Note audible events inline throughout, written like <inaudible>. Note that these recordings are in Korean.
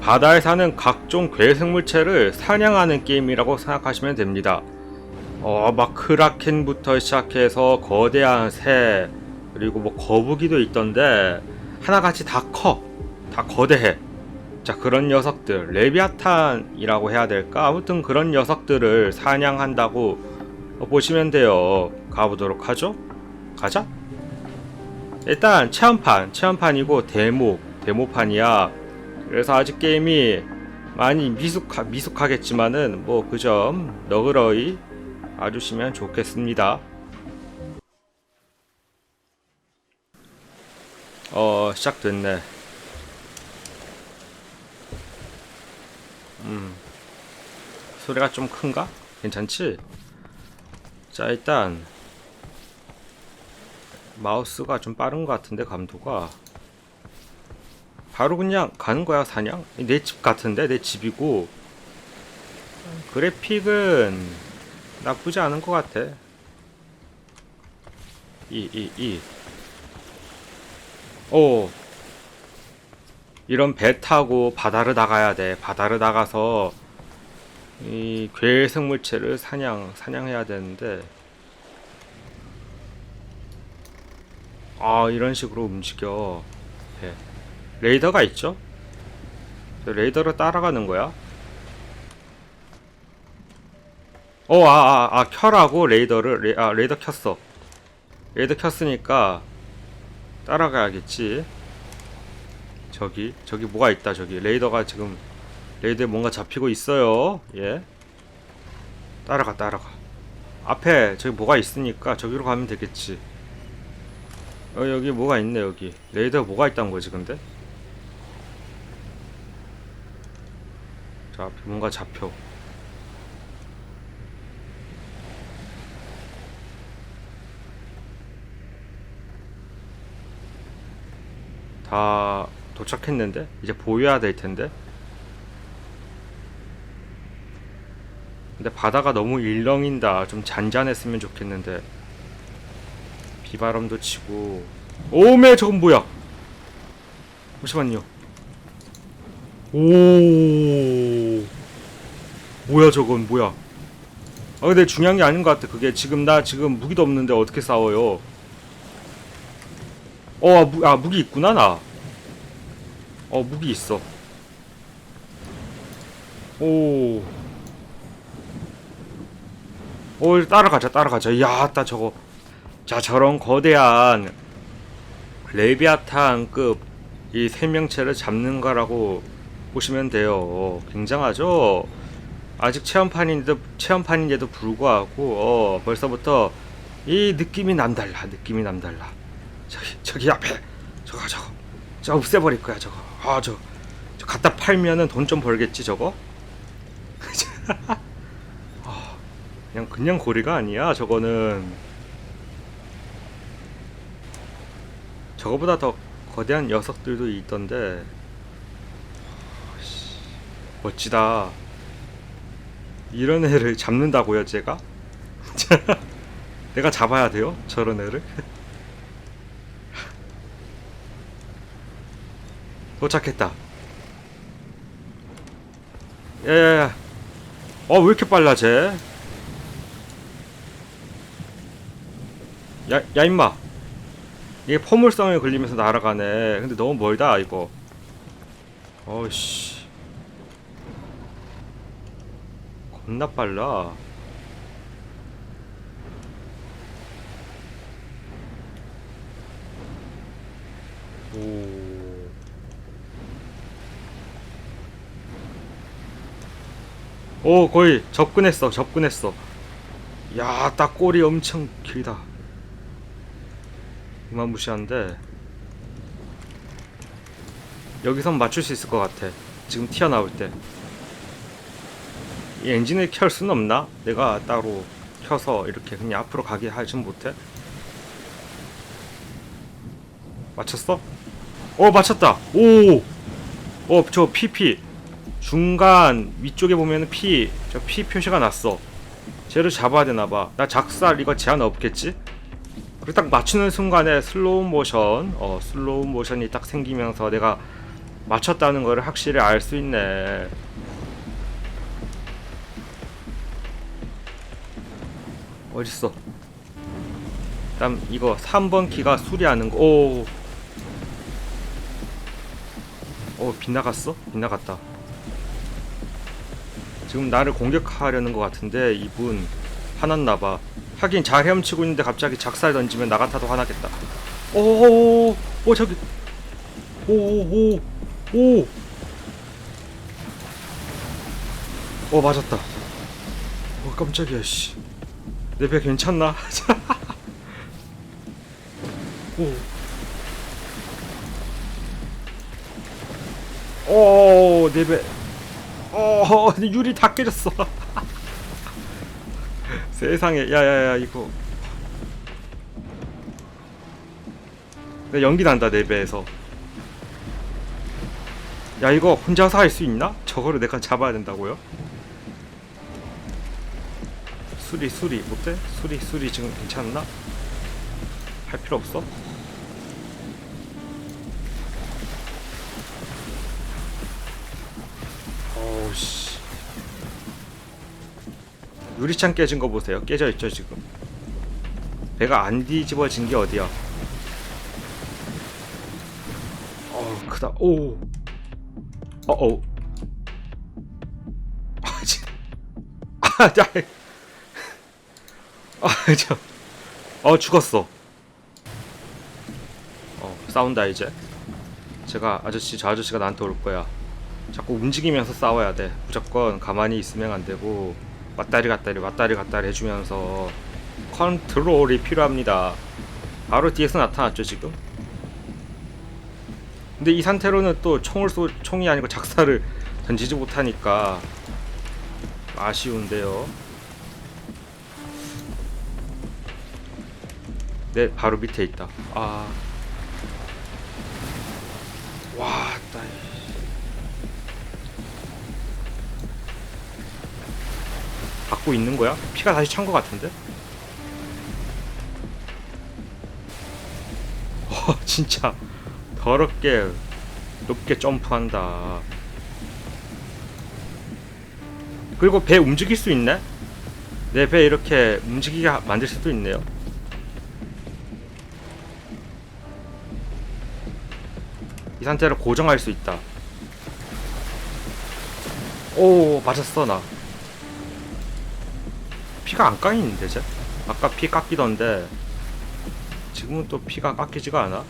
바다에 사는 각종 괴생물체를 사냥하는 게임이라고 생각하시면 됩니다. 어, 막 크라켄부터 시작해서 거대한 새, 그리고 뭐 거북이도 있던데, 하나같이 다 커. 다 거대해. 자, 그런 녀석들, 레비아탄이라고 해야 될까? 아무튼 그런 녀석들을 사냥한다고 보시면 돼요. 가보도록 하죠. 가자. 일단 체험판, 체험판이고 데모, 데모판이야. 그래서 아직 게임이 많이 미숙하, 미숙하겠지만은 뭐 그 점 너그러이 봐주시면 좋겠습니다. 어 시작됐네. 음 소리가 좀 큰가? 괜찮지? 자 일단 마우스가 좀 빠른 것 같은데 감도가 바로 그냥 가는 거야 사냥? 내 집 같은데 내 집이고. 그래픽은 나쁘지 않은 것 같아. 이 이 이. 오. 이런 배 타고 바다를 나가야 돼. 바다를 나가서 이 괴생물체를 사냥 사냥해야 되는데. 아 이런 식으로 움직여. 배. 레이더가 있죠? 저 레이더를 따라가는 거야. 어, 아, 아, 아, 켜라고 레이더를, 레, 아, 레이더 켰어. 레이더 켰으니까 따라가야겠지. 저기, 저기 뭐가 있다, 저기. 레이더가 지금, 레이더에 뭔가 잡히고 있어요. 예. 따라가, 따라가. 앞에 저기 뭐가 있으니까 저기로 가면 되겠지. 어, 여기 뭐가 있네, 여기. 레이더 뭐가 있다는 거지, 근데? 자, 앞에 뭔가 잡혀. 다 도착했는데? 이제 보여야 될 텐데? 근데 바다가 너무 일렁인다. 좀 잔잔했으면 좋겠는데. 비바람도 치고. 오메, 저건 뭐야? 잠시만요. 오 뭐야 저건 뭐야 아 근데 중요한 게 아닌 것 같아 그게 지금 나 지금 무기도 없는데 어떻게 싸워요 어, 아, 무, 아 무기 있구나 나 어 무기 있어 오 오, 따라가자, 따라가자. 야, 따 저거. 자, 저런 거대한 레비아탄급 이 생명체를 잡는 거라고 보시면 돼요. 굉장하죠? 아직 체험판인데도, 체험판인데도 불구하고, 어, 벌써부터 이 느낌이 남달라. 느낌이 남달라. 저기, 저기 앞에. 저거, 저거. 저 없애버릴 거야, 저거. 아, 저, 저 갖다 팔면은 돈 좀 벌겠지, 저거? <laughs> 아, 그냥, 그냥 고리가 아니야, 저거는. 저거보다 더 거대한 녀석들도 있던데 씨, 멋지다 이런 애를 잡는다고요 제가? <laughs> 내가 잡아야 돼요? 저런 애를? <laughs> 도착했다 야야야 어왜 이렇게 빨라 쟤? 야, 야 임마 이게 포물성에 걸리면서 날아가네. 근데 너무 멀다 이거. 어이씨. 겁나 빨라. 오. 오 거의 접근했어 접근했어 야 딱 꼬리 엄청 길다 무시한데 여기선 맞출 수 있을 것 같아 지금 튀어나올 때이 엔진을 켤 수는 없나? 내가 따로 켜서 이렇게 그냥 앞으로 가게 하진 못해 맞췄어? 어 맞췄다 오! 어 저 PP 중간 위쪽에 보면은 P 저 P 표시가 났어 쟤를 잡아야 되나봐 나 작살 이거 제한 없겠지? 그리고 딱 맞추는 순간에 슬로우 모션, 어, 슬로우 모션이 딱 생기면서 내가 맞췄다는 거를 확실히 알 수 있네. 어딨어? 일단 이거 3번 키가 수리하는 거. 오. 오, 빗나갔어? 빗나갔다. 지금 나를 공격하려는 것 같은데 이분 화났나봐. 하긴 잘 헤엄치고 있는데 갑자기 작살 던지면 나 같아도 화나겠다. 오오오 오 저기 오오오 오. 어 맞았다. 어 깜짝이야 씨. 내 배 괜찮나? <laughs> 오. 오, 내 배. 어, 유리 다 깨졌어. <laughs> 세상에, 야야야 이거. 내 연기 난다 내 배에서. 야 이거 혼자서 할 수 있나? 저거를 내가 잡아야 된다고요? 수리 수리. 못해? 수리 수리 지금 괜찮나? 할 필요 없어? 어우씨. 유리창 깨진 거 보세요. 깨져 있죠 지금. 배가 안 뒤집어진 게 어디야? 어 크다. 오. 어어. 아 진- 아 자. 아, <laughs> 저. 어, 죽었어. 어, 싸운다, 이제. 제가, 아저씨, 저 아저씨가 나한테 올 거야. 자꾸 움직이면서 싸워야 돼. 무조건 가만히 있으면 안 되고, 왔다리 갔다리, 왔다리 갔다리 해주면서, 컨트롤이 필요합니다. 바로 뒤에서 나타났죠, 지금? 근데 이 상태로는 또 총을 쏘, 총이 아니고 작사를 던지지 못하니까, 아쉬운데요. 내 바로 밑에 있다. 아. 와, 따. 받고 있는 거야? 피가 다시 찬 거 같은데? 어, <laughs> 진짜 더럽게 높게 점프한다. 그리고 배 움직일 수 있네? 내 배 이렇게 움직이게 하- 만들 수도 있네요. 상태로 고정할 수 있다. 오 맞았어 나. 피가 안 깎이는데 쟤? 아까 피 깎이던데 지금은 또 피가 깎이지가 않아.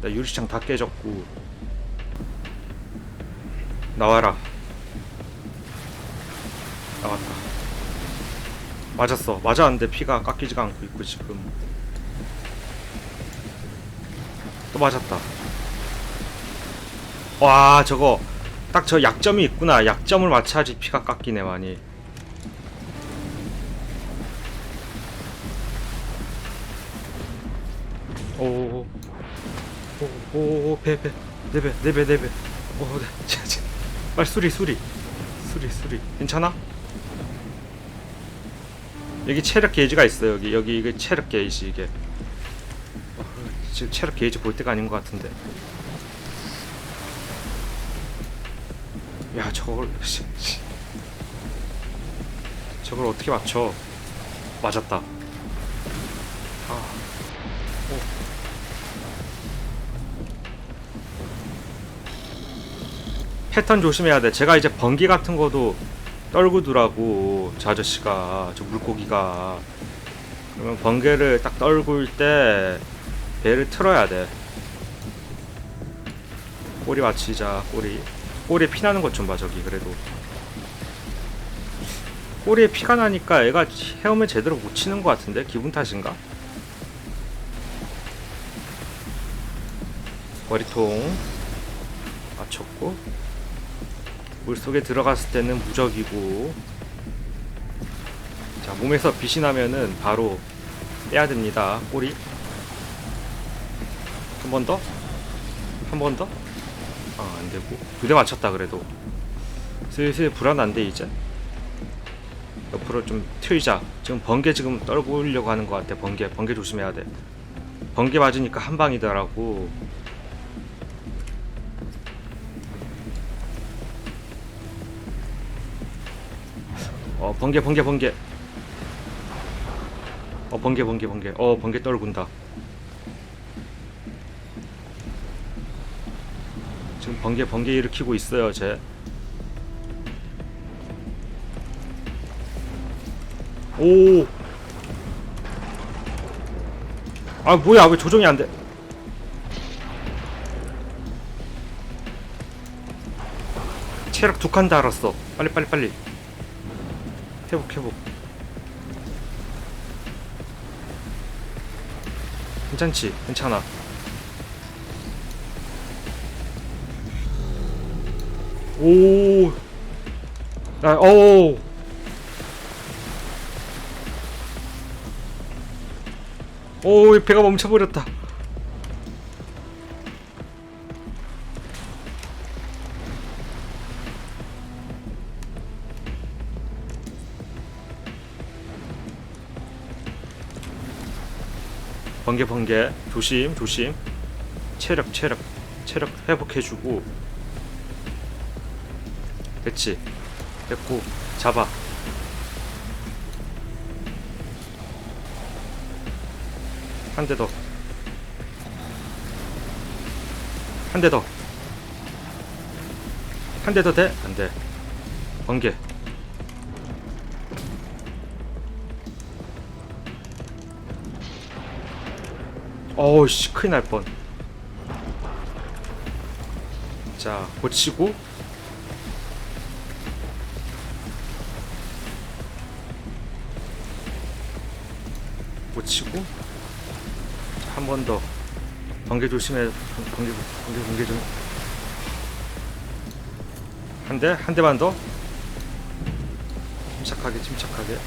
나 유리창 다 깨졌고 나와라. 나왔다. 맞았어. 맞았는데 피가 깎이지가 않고 있고 지금. 또 맞았다. 와 저거. 딱 저 약점이 있구나. 약점을 맞춰야지 피가 깎이네 많이. 오오오. 오오오 배배. 내배 내배 내배. 오네. <laughs> 빨리 수리 수리. 수리 수리. 괜찮아? 여기 체력 게이지가 있어 여기. 여기 이게 체력 게이지 이게. 어, 지금 체력 게이지 볼 때가 아닌 것 같은데 야 저걸. 저걸 어떻게 맞춰? 맞았다. 아, 오. 패턴 조심해야 돼. 제가 이제 번개 같은 거도 떨고 두라고 저 아저씨가 저 물고기가. 그러면 번개를 딱 떨굴 때 배를 틀어야 돼. 꼬리 맞추자 꼬리 꼬리에 피 나는 것 좀 봐 저기 그래도 꼬리에 피가 나니까 애가 헤엄을 제대로 못 치는 것 같은데 기분 탓인가? 머리통 맞췄고 물속에 들어갔을 때는 무적이고 자 몸에서 빛이 나면은 바로 빼야 됩니다 꼬리 한 번 더? 한 번 더? 아 안되고. 두대 맞췄다 그래도. 슬슬 불안한데 이제. 옆으로 좀 트이자. 지금 번개 지금 떨구려고 하는 것 같아 번개. 번개 조심해야 돼. 번개 맞으니까 한 방이더라고. 어 번개 번개 번개. 어 번개 번개 번개. 어 번개 떨군다. 번개 번개 일으키고 있어요 쟤 오. 아 뭐야 왜 조정이 안 돼? 체력 두 칸 달았어. 빨리 빨리 빨리. 회복 회복. 괜찮지? 괜찮아. 오. 아, 오. 오, 이 배가 멈춰버렸다. 번개 번개 조심 조심 체력 체력 체력 회복해주고 됐지 됐고 잡아 한 대 더. 한 대 더. 한 대 더 돼? 안 돼. 번개. 어우 씨 큰일 날 뻔. 자 고치고 치고 한 번 더 번개 조심해. 번개 번개 번개 좀. 한 대 한 대만 더. 침착하게 침착하게.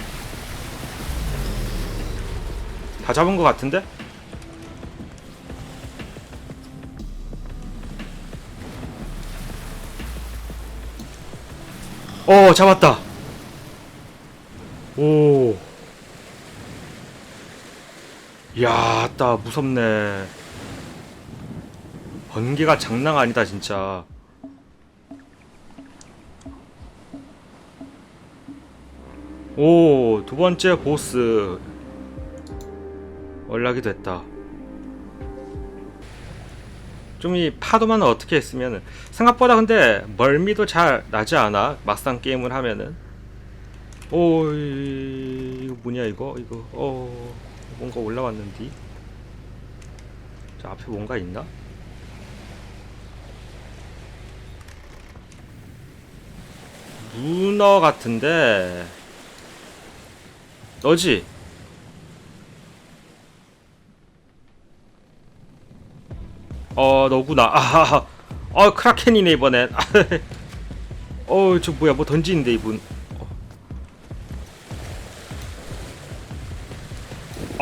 다 잡은 것 같은데? 어 잡았다. 오 이야, 따 무섭네. 번개가 장난 아니다, 진짜. 오, 두 번째 보스. 연락이 됐다. 좀 이 파도만 어떻게 했으면은 생각보다 근데 멀미도 잘 나지 않아 막상 게임을 하면은 오 이- 이거 뭐냐 이거 이거 어 뭔가 올라왔는디 저 앞에 뭔가 있나? 문어 같은데. 너지? 어 너구나. <laughs> 아하하 어 크라켄이네 이번엔. <laughs> 어저 뭐야 뭐 던지는데 이분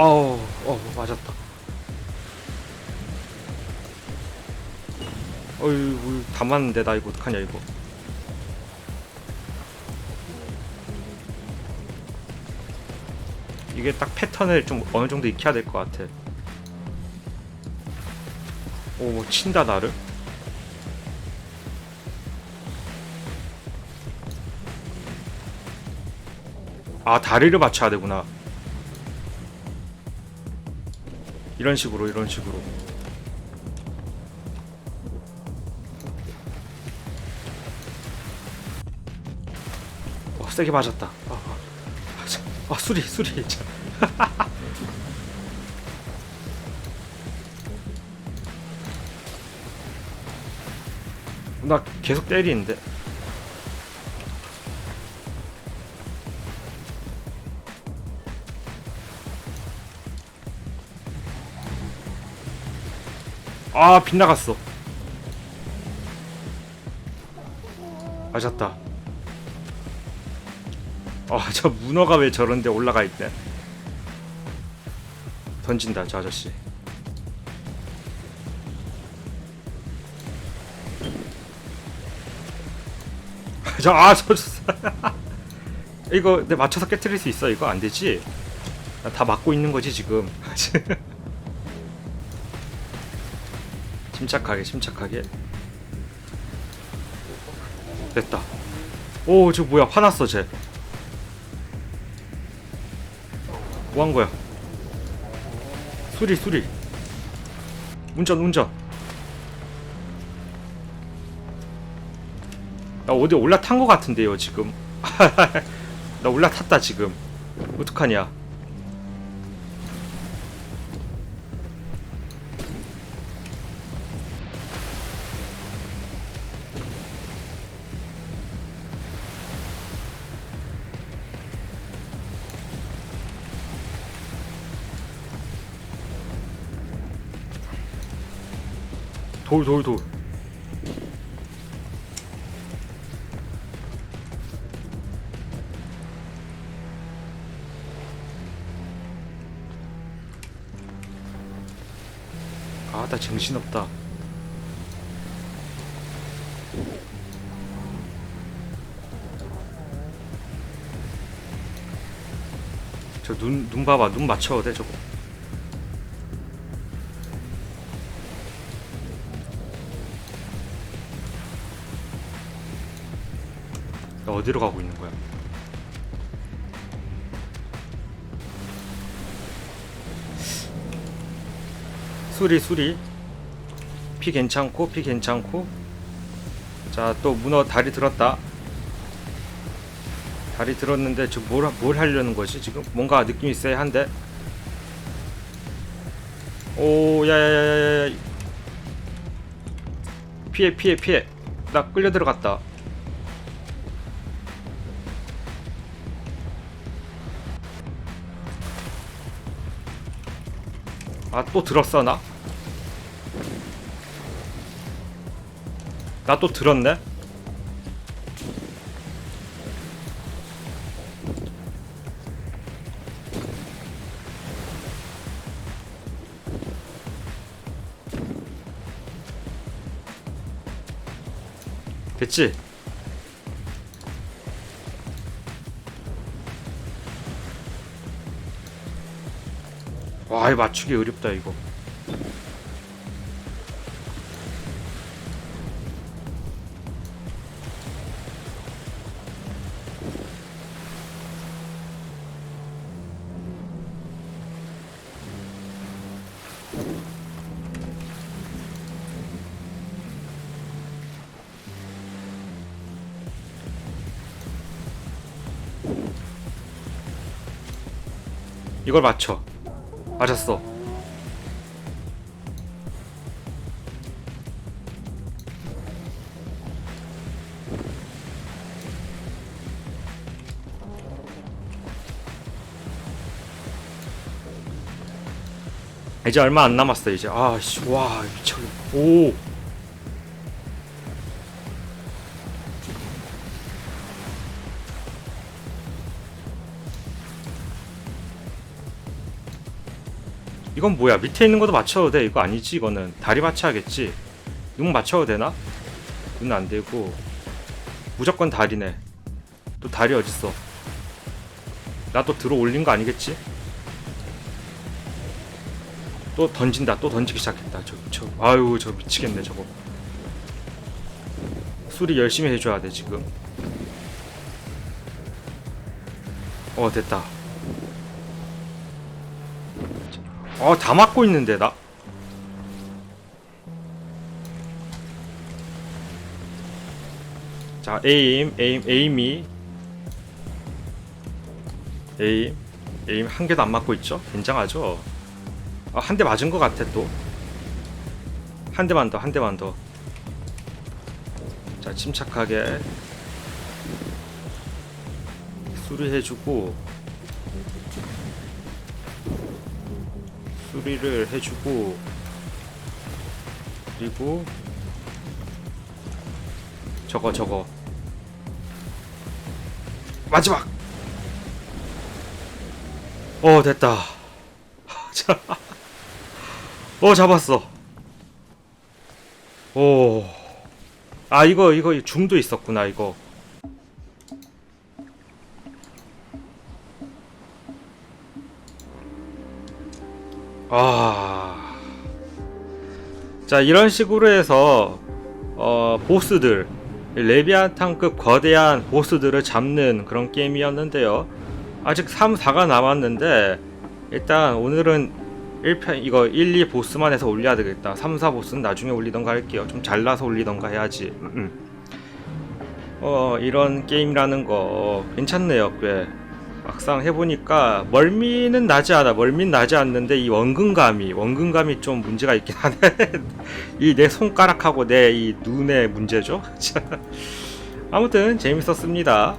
어우 어 맞았다. 어휴 다 맞는데 나 이거 어떡하냐 이거. 이게 딱 패턴을 좀 어느 정도 익혀야 될 것 같아. 오뭐 친다 나를? 아 다리를 맞춰야 되구나 이런 식으로 이런 식으로. 어 세게 맞았다. 아, 아, 아, 수리 수리. 자. <laughs> 나 계속 때리는데 아 빗나갔어. 맞았다. 아저 <laughs> 문어가 왜 저런데 올라가 있대? 던진다 저 아저씨. <laughs> 저 아저 <laughs> 이거 내 맞춰서 깨뜨릴 수 있어 이거? 안 되지? 나다 막고 있는 거지 지금 침착하게 침착하게. 됐다. 오 저 뭐야 화났어 쟤 뭐 한거야? 수리 수리. 운전 운전. 나 어디 올라탄 거 같은데요 지금. <laughs> 나 올라탔다 지금. 어떡하냐. 돌 돌 돌. 아, 나 정신없다. 저 눈, 눈 봐봐. 눈 맞춰도 돼, 저거. 어디로 가고 있는 거야? 수리 수리. 피 괜찮고 피 괜찮고. 자 또 문어 다리 들었다. 다리 들었는데 저뭘 뭘 하려는 거지 지금? 뭔가 느낌이 있어야 한데. 오 야야야야야. 피해 피해 피해. 나 끌려 들어갔다 아 또 들었어 나? 나 또 들었네? 됐지? 와, 이 맞추기 어렵다, 이거. 이걸 맞춰. 맞았어. 이제 얼마 안 남았어 이제. 아씨 와 미쳐 오 이건 뭐야? 밑에 있는 것도 맞춰도 돼. 이거 아니지? 이거는. 다리 맞춰야겠지? 눈 맞춰도 되나? 눈 안되고. 무조건 다리네. 또 다리 어딨어? 나 또 들어 올린 거 아니겠지? 또 던진다. 또 던지기 시작했다. 저, 저 아유 저 미치겠네 저거. 수리 열심히 해줘야 돼 지금. 어 됐다 어, 다 맞고 있는데, 나? 자, 에임, 에임, 에임이. 에임, 에임 한 개도 안 맞고 있죠? 굉장하죠? 아, 한 대 맞은 것 같아, 또. 한 대만 더, 한 대만 더. 자, 침착하게. 수리해주고. 수리를 해주고 그리고 저거 저거. 마지막! 어 됐다. <laughs> 자, 어 잡았어. 오아 이거 이거 줌도 있었구나 이거 아. 자, 이런 식으로 해서, 어, 보스들, 레비안탄급 거대한 보스들을 잡는 그런 게임이었는데요. 아직 3, 4가 남았는데, 일단 오늘은 1편 이거 1, 2 보스만 해서 올려야 되겠다 3, 4 보스는 나중에 올리던가 할게요 좀 잘라서 올리던가 해야지 음, 음. 어 이런 게임이라는 거 괜찮네요 꽤 막상 해보니까 멀미는 나지 않아 멀미는 나지 않는데 이 원근감이 원근감이 좀 문제가 있긴 하네. <laughs> 이 내 손가락하고 내 이 눈의 문제죠? <laughs> 아무튼 재밌었습니다